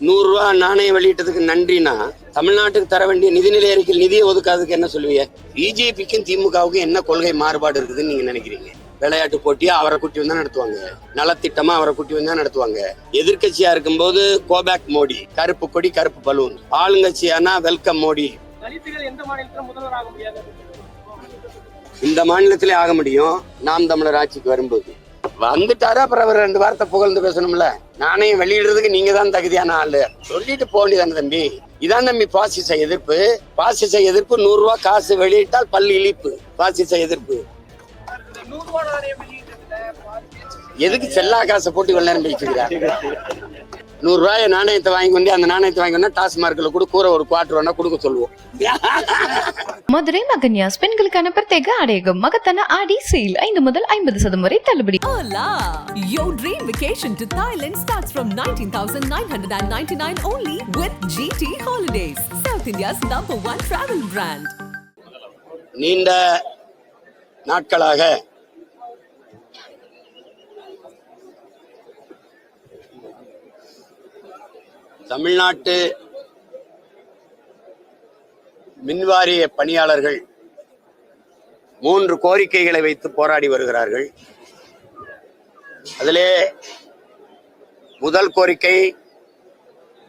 நூறு ரூபா நாணயம் வெளியிட்டதுக்கு நன்றினா தமிழ்நாட்டுக்கு தர வேண்டிய நிதிநிலை அறிக்கையில் நிதியை ஒதுக்காததுக்கு என்ன சொல்லுவீங்க? பிஜேபிக்கும் திமுகவுக்கும் என்ன கொள்கை மாறுபாடு இருக்குதுன்னு நீங்க நினைக்கிறீங்க? விளையாட்டு போட்டியா அவரை குட்டி வந்தா நடத்துவாங்க? நலத்திட்டமா அவரை குட்டி வந்தா நடத்துவாங்க? எதிர்க்கட்சியா இருக்கும்போது கோபேக் மோடி கருப்பு கொடி கருப்பு பலூன். ஆளுங்கட்சியானா வெல்கம் மோடி. இந்த மாநிலத்திலே ஆக முடியும். நாம் தமிழர் ஆட்சிக்கு வரும்போது. வந்துட்டாரு? அப்புறம் அவர் ரெண்டு வார்த்தை புகழ்ந்து பேசணும்ல. நானே வெளியிடுறதுக்கு நீங்க தான் தகுதியான ஆளு. சொல்லிட்டு போக வேண்டியதானே தம்பி. இதான் தம்பி பாசிச எதிர்ப்பு. பாசிச எதிர்ப்பு நூறு ரூபாய் காசு வெளியிட்டால் பல் இழிப்பு. பாசிச எதிர்ப்பு. எதுக்கு செல்லா காசை போட்டு இவ்வளவு நேரம் பேசிக்கிறார் நூறு ரூபாய் நாணயத்தை வாங்கி கொண்டு அந்த நாணயத்தை வாங்கி கொண்டு டாஸ்மார்க்கில் கூட கூற ஒரு குவார்டர் வேணா கொடுக்க சொல்லுவோம் மதுரை மகன்யாஸ் பெண்களுக்கான பிரத்யேக ஆடையகம் மகத்தான ஆடி சேல் ஐந்து முதல் ஐம்பது சதம் வரை தள்ளுபடி! Your dream vacation to Thailand starts from 19,999 only with GT Holidays, South India's number one travel brand. நீண்ட நாட்களாக தமிழ்நாட்டு மின்வாரிய பணியாளர்கள் மூன்று கோரிக்கைகளை வைத்து போராடி வருகிறார்கள். அதிலே முதல் கோரிக்கை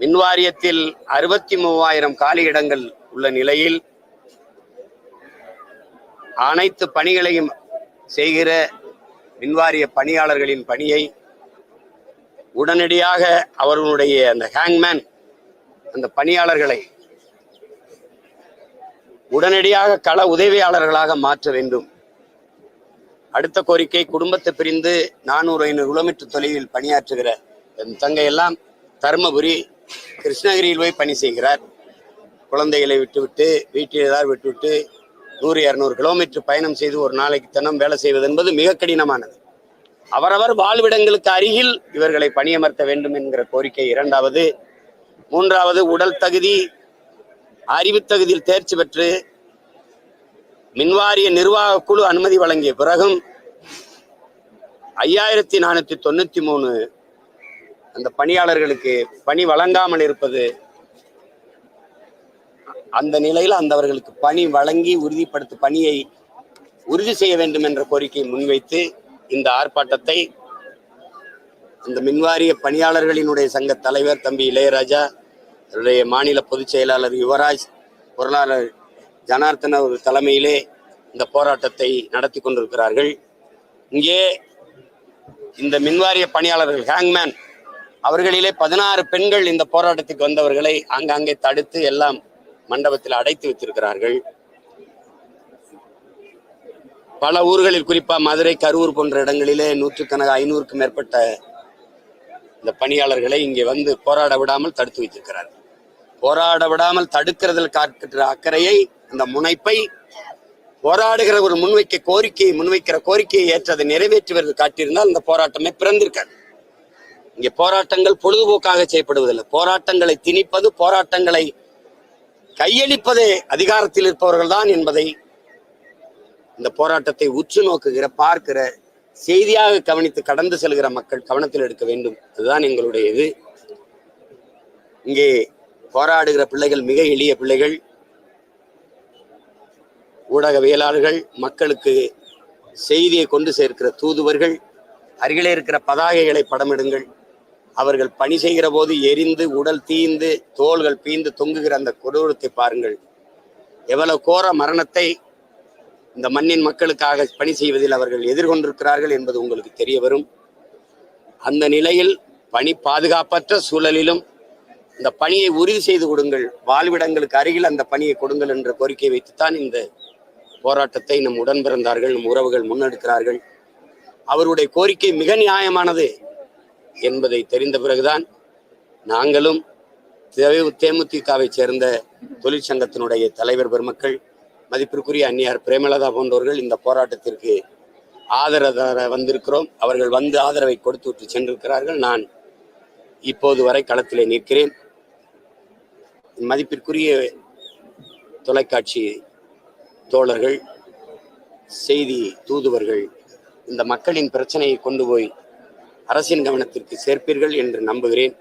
மின்வாரியத்தில் அறுபத்தி மூவாயிரம் காலி இடங்கள் உள்ள நிலையில் அனைத்து பணிகளையும் செய்கிற மின்வாரிய பணியாளர்களின் பணியை உடனடியாக அவர்களுடைய அந்த ஹேங்மேன் அந்த பணியாளர்களை உடனடியாக கள உதவியாளர்களாக மாற்ற வேண்டும். அடுத்த கோரிக்கை குடும்பத்தை பிரிந்து நானூறு ஐநூறு கிலோமீட்டர் தொலைவில் பணியாற்றுகிற என் தங்கை எல்லாம் தருமபுரி கிருஷ்ணகிரியில் போய் பணி செய்கிறார். குழந்தைகளை விட்டுவிட்டு வீட்டில் ஏதாவது விட்டுவிட்டு நூறு இரநூறு கிலோமீட்டர் பயணம் செய்து ஒரு நாளைக்கு தினம் வேலை செய்வது என்பது மிக கடினமானது. அவரவர் வாழ்விடங்களுக்கு அருகில் இவர்களை பணியமர்த்த வேண்டும் என்கிற கோரிக்கை இரண்டாவது. மூன்றாவது உடல் தகுதி அறிவு தகுதியில் தேர்ச்சி பெற்று மின்வாரிய நிர்வாக குழு அனுமதி வழங்கிய பிறகும் ஐயாயிரத்தி நானூத்தி தொண்ணூத்தி மூணு அந்த பணியாளர்களுக்கு பணி வழங்காமல் இருப்பது அந்த நிலையில் அந்தவர்களுக்கு பணி வழங்கி உறுதிப்படுத்த பணியை உறுதி செய்ய வேண்டும் என்ற கோரிக்கையை முன்வைத்து இந்த ஆர்ப்பாட்டத்தை அந்த மின்வாரிய பணியாளர்களினுடைய சங்க தலைவர் தம்பி இளையராஜா அவருடைய மாநில பொதுச் செயலாளர் யுவராஜ் பொருளாளர் ஜனார்த்தன ஒரு தலைமையிலே இந்த போராட்டத்தை நடத்தி கொண்டிருக்கிறார்கள். இங்கே இந்த மின்வாரிய பணியாளர்கள் ஹேங்மேன் அவர்களிலே பதினாறு பெண்கள் இந்த போராட்டத்துக்கு வந்தவர்களை ஆங்காங்கே தடுத்து எல்லாம் மண்டபத்தில் அடைத்து வைத்திருக்கிறார்கள். பல ஊர்களில் குறிப்பாக மதுரை கரூர் போன்ற இடங்களிலே நூற்றுக்கணக்கு ஐநூறுக்கும் மேற்பட்ட இந்த பணியாளர்களை இங்கே வந்து போராட விடாமல் தடுத்து வைத்திருக்கிறார் போராட விடாமல் தடுக்கிறதில் காட்டுகிற அக்கறையை அந்த முனைப்பை போராடுகிற ஒரு முன்வைக்க கோரிக்கையை முன்வைக்கிற கோரிக்கையை ஏற்று அதை நிறைவேற்றுவது காட்டியிருந்தால் இந்த போராட்டமே பிறந்திருக்காது. இங்கே போராட்டங்கள் பொழுதுபோக்காக செய்யப்படுவதில்லை. போராட்டங்களை திணிப்பது போராட்டங்களை கையளிப்பதே அதிகாரத்தில் இருப்பவர்கள் தான் என்பதை இந்த போராட்டத்தை உற்று நோக்குகிற பார்க்கிற செய்தியாக கவனித்து கடந்து செல்கிற மக்கள் கவனத்தில் எடுக்க வேண்டும். அதுதான் எங்களுடைய இது. இங்கே போராடுகிற பிள்ளைகள் மிக எளிய பிள்ளைகள் ஊடகவியலாளர்கள் மக்களுக்கு செய்தியை கொண்டு சேர்க்கிற தூதுவர்கள் அருகிலே இருக்கிற பதாகைகளை படமிடுங்கள் அவர்கள் பணி செய்கிற போது எரிந்து உடல் தீந்து தோள்கள் பீந்து தொங்குகிற அந்த கொடூரத்தை பாருங்கள். எவ்வளவு கோர மரணத்தை இந்த மண்ணின் மக்களுக்காக பணி செய்வதில் அவர்கள் எதிர்கொண்டிருக்கிறார்கள் என்பது உங்களுக்கு தெரிய வரும் அந்த நிலையில் பணி பாதுகாப்பற்ற சூழலிலும் இந்த பணியை உறுதி செய்து கொடுங்கள். வாழ்விடங்களுக்கு அருகில் அந்த பணியை கொடுங்கள் என்ற கோரிக்கை வைத்துத்தான் இந்த போராட்டத்தை நம் உடன் பிறந்தார்கள் நம் உறவுகள் முன்னெடுக்கிறார்கள். அவருடைய கோரிக்கை மிக நியாயமானது என்பதை தெரிந்த பிறகுதான் நாங்களும் தே- தேமுதிகவை சேர்ந்த தொழிற்சங்கத்தினுடைய தலைவர் பெருமக்கள் மதிப்பிற்குரிய அந்நியார் பிரேமலதா போன்றவர்கள் இந்த போராட்டத்திற்கு ஆதரவு வந்திருக்கிறோம். அவர்கள் வந்து ஆதரவை கொடுத்து விட்டு சென்றிருக்கிறார்கள். நான் இப்போது வரை களத்திலே நிற்கிறேன். மதிப்பிற்குரிய தொலைக்காட்சி தோழர்கள் செய்தி தூதுவர்கள் இந்த மக்களின் பிரச்சனையை கொண்டு போய் அரசின் கவனத்திற்கு சேர்ப்பீர்கள் என்று நம்புகிறேன்.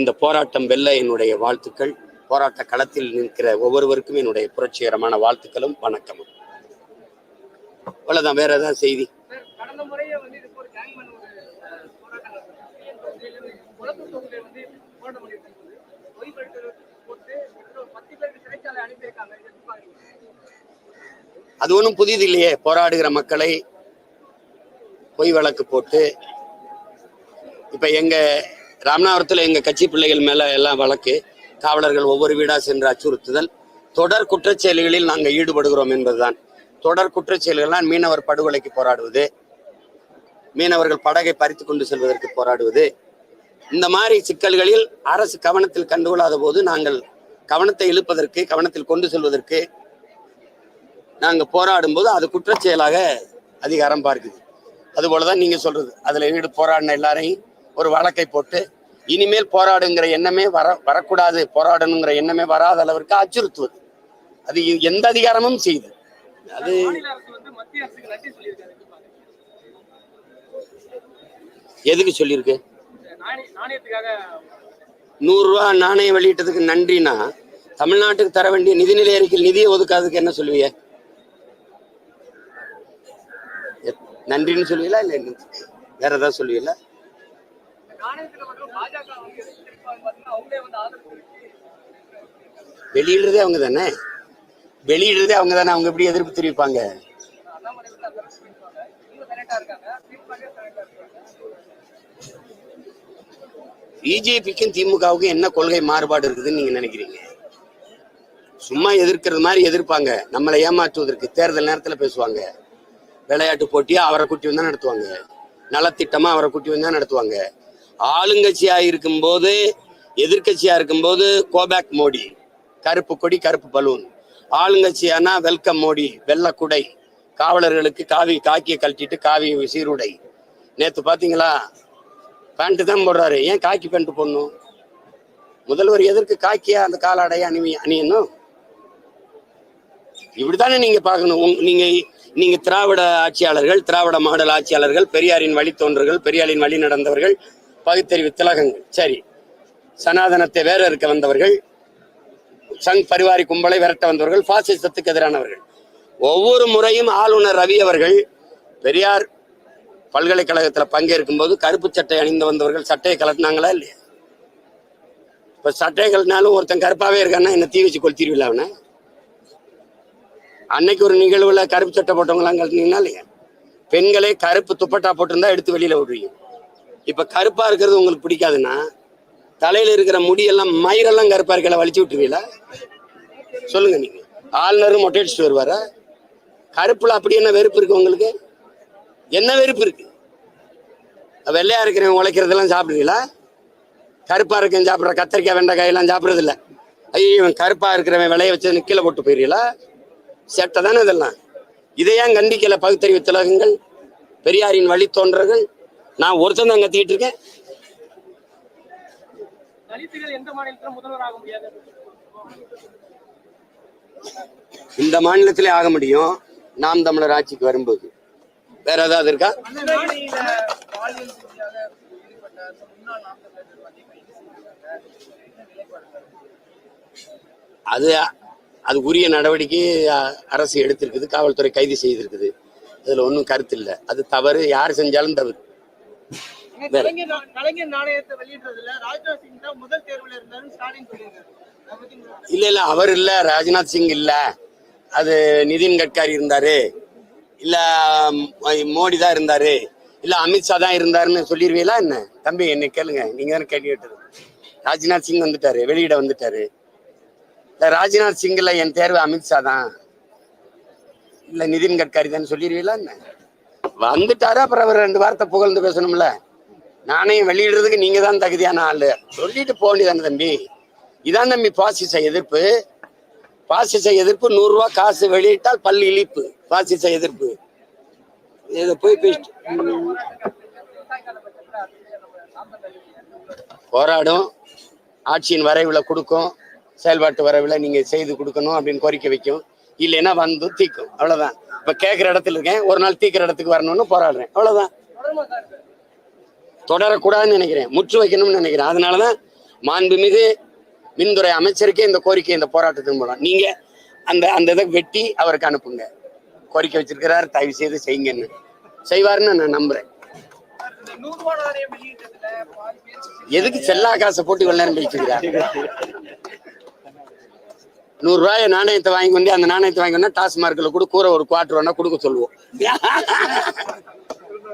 இந்த போராட்டம் வெல்ல என்னுடைய வாழ்த்துக்கள். போராட்ட களத்தில் நிற்கிற ஒவ்வொருவருக்கும் என்னுடைய புரட்சிகரமான வாழ்த்துக்களும் வணக்கம் அவ்வளவுதான். வேற ஏதாவது செய்தி? அது ஒன்றும் புதிது இல்லையே. போராடுகிற மக்களை பொய் வழக்கு போட்டு இப்போ எங்கள் ராமநாதபுரத்தில் எங்கள் கட்சி பிள்ளைகள் மேலே எல்லாம் வழக்கு. காவலர்கள் ஒவ்வொரு வீடா சென்று அச்சுறுத்துதல். தொடர் குற்றச்செயல்களில் நாங்கள் ஈடுபடுகிறோம் என்பதுதான். தொடர் குற்றச்செயல்கள்லாம் மீனவர் படுகொலைக்கு போராடுவது மீனவர்கள் படகை பறித்து கொண்டு செல்வதற்கு போராடுவது. இந்த மாதிரி சிக்கல்களில் அரசு கவனத்தில் கண்டுகொள்ளாத போது நாங்கள் கவனத்தை இழுப்பதற்கு கவனத்தில் கொண்டு செல்வதற்கு நாங்கள் போராடும் போது அது குற்றச்செயலாக அதிகாரம் பார்க்குது. அதுபோலதான் நீங்கள் சொல்றது. அதில் ஈடு போராடின எல்லாரையும் ஒரு வழக்கை போட்டு இனிமேல் போராடுங்கிற எண்ணமே வர வரக்கூடாது. போராடணுங்கிற எண்ணமே வராத அளவிற்கு அச்சுறுத்துவது. அது எந்த அதிகாரமும் செய்யுது அது? எதுக்கு சொல்லியிருக்கு? நூறு ரூபா நாணயம் வெளியிட்டதுக்கு நன்றினா தமிழ்நாட்டுக்கு தர வேண்டிய நிதிநிலை அறிக்கையில் நிதியை ஒதுக்காததுக்கு என்ன சொல்லுவீங்க? நன்றின்னு சொல்லுவீங்களா இல்ல? வேற ஏதாவது சொல்லுவீங்களா? வெளியிடுறதே அவங்க தானே? வெளியிடுறதே அவங்க தானே அவங்க எப்படி எதிர்ப்பு தெரிவிப்பாங்க? பிஜேபிக்கும் திமுகவுக்கும் என்ன கொள்கை மாறுபாடு இருக்குதுன்னு நீங்க நினைக்கிறீங்க? சும்மா எதிர்க்கிறது மாதிரி எதிர்ப்பாங்க. நம்மளை ஏமாற்றுவதற்கு தேர்தல் நேரத்துல பேசுவாங்க. விளையாட்டு போட்டியா அவரை குட்டி வந்தா நடத்துவாங்க. நலத்திட்டமா அவரை குட்டி வந்தா நடத்துவாங்க. ஆளுங்கட்சியா இருக்கும்போது எதிர்க்கட்சியா இருக்கும்போது கோபேக் மோடி. கருப்பு கொடி கருப்பு பலூன். ஆளுங்கட்சியானா வெல்கம் மோடி வெள்ளை குடை. காவலர்களுக்கு காவி காக்கியை கழட்டிட்டு காவி சீருடை. நேற்று பார்த்தீங்களா பேண்ட்டு தான் போடுறாரு. ஏன் காக்கி பேண்ட்டு போடணும்? முதல்வர் எதற்கு காக்கியா அந்த காலாடையை அணி அணியணும்? இப்படித்தானே நீங்க பார்க்கணும். நீங்க நீங்க திராவிட ஆட்சியாளர்கள் திராவிட மாடல் ஆட்சியாளர்கள் பெரியாரின் வழித்தோன்றர்கள் பெரியாரின் வழி நடந்தவர்கள் பகுத்தறிவு திலகங்கள். சரி. சனாதனத்தை வேற இருக்க வந்தவர்கள் சங் பரிவாரி கும்பலை விரட்ட வந்தவர்கள் பாசிசத்துக்கு எதிரானவர்கள். ஒவ்வொரு முறையும் ஆளுநர் ரவி அவர்கள் பெரியார் பல்கலைக்கழகத்தில் பங்கேற்கும் போது கருப்பு சட்டை அணிந்து வந்தவர்கள் சட்டையை கலட்டினாங்களா இல்லையா? இப்ப சட்டையை கலட்டினாலும் ஒருத்தன் கருப்பாவே இருக்கான்னா என்ன தீ வச்சு கொளுத்திடுவில்ல அவனை? அன்னைக்கு ஒரு நிகழ்வுல கருப்பு சட்டை போட்டவங்களாம் கலட்டினீங்கன்னா இல்லையா? பெண்களே கருப்பு துப்பட்டா போட்டிருந்தா எடுத்து வெளியில விடுவீங்க இப்ப கருப்பா இருக்கிறது உங்களுக்கு பிடிக்காதுன்னா தலையில இருக்கிற முடியெல்லாம் மயிரெல்லாம் கருப்பா இருக்கல வலிச்சு விட்டுருவீங்களா? சொல்லுங்க நீங்க. ஆளுநரும் மொட்டை அடிச்சுட்டு வருவாரா? கருப்புல அப்படி என்ன வெறுப்பு இருக்கு உங்களுக்கு? என்ன வெறுப்பு இருக்கு? வெள்ளையா இருக்கிறவன் உழைக்கிறதெல்லாம் சாப்பிடுவீங்களா? கருப்பா இருக்கவன் சாப்பிட்ற கத்திரிக்காய் வெண்டைக்காய் எல்லாம் சாப்பிட்றது இல்ல ஐயோ இவன் கருப்பா இருக்கிறவன் விளைய வச்சு கீழே போட்டு போயிடுறீங்களா? செட்டை தானே இதெல்லாம். இதையான் கண்டிக்கல? பகுத்தறிவு திலகங்கள் பெரியாரின் வழித்தோன்றர்கள் நான் ஒருத்தன் தான் கத்திக்கிட்டு இருக்கேன். இந்த மாநிலத்திலே ஆக முடியும். நாம் தமிழர் ஆட்சிக்கு வரும்போது. வேற ஏதாவது இருக்கா? அது அது உரிய நடவடிக்கை அரசு எடுத்திருக்குது காவல்துறை கைது செய்திருக்குது. அதுல ஒன்றும் கருத்து இல்லை. அது தவறு. யார் செஞ்சாலும் தவறு. கலைஞர் நா- கலைஞர் நாணயத்தை வெளியிடுறதுல ராஜ்நாத் சிங் தான் முதல் தேர்வுல இருந்தாருன்னு ஸ்டாலின் சொல்லியிருக்காரு. அதை பத்தி உங்க- இல்ல இல்ல அவர் இல்ல ராஜ்நாத் சிங் இல்ல. அது நிதின் கட்காரி இருந்தாரு. இல்ல மோடி தான் இருந்தாரு. இல்ல அமித்ஷா தான் இருந்தாருன்னு சொல்லிடுவீங்களா என்ன? தம்பி என்ன கேளுங்க. நீங்க தானே கேள்வி கேட்டது. ராஜ்நாத் சிங் வந்துட்டாரு வெளியிட வந்துட்டாரு. ராஜ்நாத் சிங் இல்ல என் தேர்வு அமித்ஷா தான். இல்ல நிதின் கட்காரி தான் சொல்லிடுவீங்களா என்ன? வந்துட்டாரு அப்புறம் அவர் ரெண்டு வார்த்தை புகழ்ந்து பேசணும்ல. நாணயம் வெளியிடுறதுக்கு நீங்க தான் தகுதியான ஆளு. சொல்லிட்டு போக வேண்டியதானே தம்பி. இதான் தம்பி பாசிச எதிர்ப்பு. பாசிச எதிர்ப்பு நூறு காசு வெளியிட்டால் பல் இழிப்பு. பாசிச எதிர்ப்பு. இதை போய் பேசிட்டு போராடும். ஆட்சியின் வரைவில் கொடுக்கும். செயல்பாட்டு வரைவில் நீங்க செய்து கொடுக்கணும் அப்படின்னு கோரிக்கை வைக்கும். இல்லைன்னா வந்து தீக்கும். அவ்வளவுதான். இப்ப கேட்குற இடத்துல இருக்கேன். ஒரு நாள் தீக்கிற இடத்துக்கு வரணும்னு போராடுறேன். அவ்வளவுதான். தொடரக்கூடாதுன்னு நினைக்கிறேன். முற்று வைக்கணும்னு நினைக்கிறேன். அதனாலதான் மாண்புமிகு மின்துறை அமைச்சருக்கே இந்த கோரிக்கை இந்த போராட்டத்தின் மூலம் நீங்க அந்த அந்த இதை வெட்டி அவருக்கு அனுப்புங்க. கோரிக்கை வச்சிருக்கிறார். தயவு செய்து செய்யுங்கன்னு. செய்வாருன்னு நான் நம்புறேன். எதுக்கு செல்லா காசை போட்டு இவ்வளவு நேரம் பேசிக்கிறார் நூறு ரூபாய் நாணயத்தை வாங்கி வந்து அந்த நாணயத்தை வாங்கி வந்தா டாஸ்மார்க்ல கூட கூற ஒரு குவார்டர் வேணா கொடுக்க சொல்லுவோம்.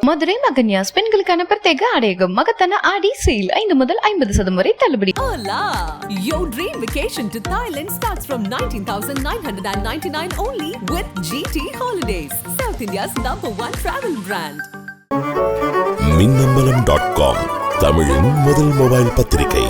மதுரை மகன்யாஸ் பெண்களுக்கான பிரத்யேக ஆடையகம் மகத்தான ஆடி சேல் ஐந்து முதல் ஐம்பது சதம் வரை தள்ளுபடி! Your dream vacation to Thailand starts from 19,999 only with GT Holidays, South India's number one travel brand. Minnambalam dot com தமிழின் முதல் மொபைல் பத்திரிகை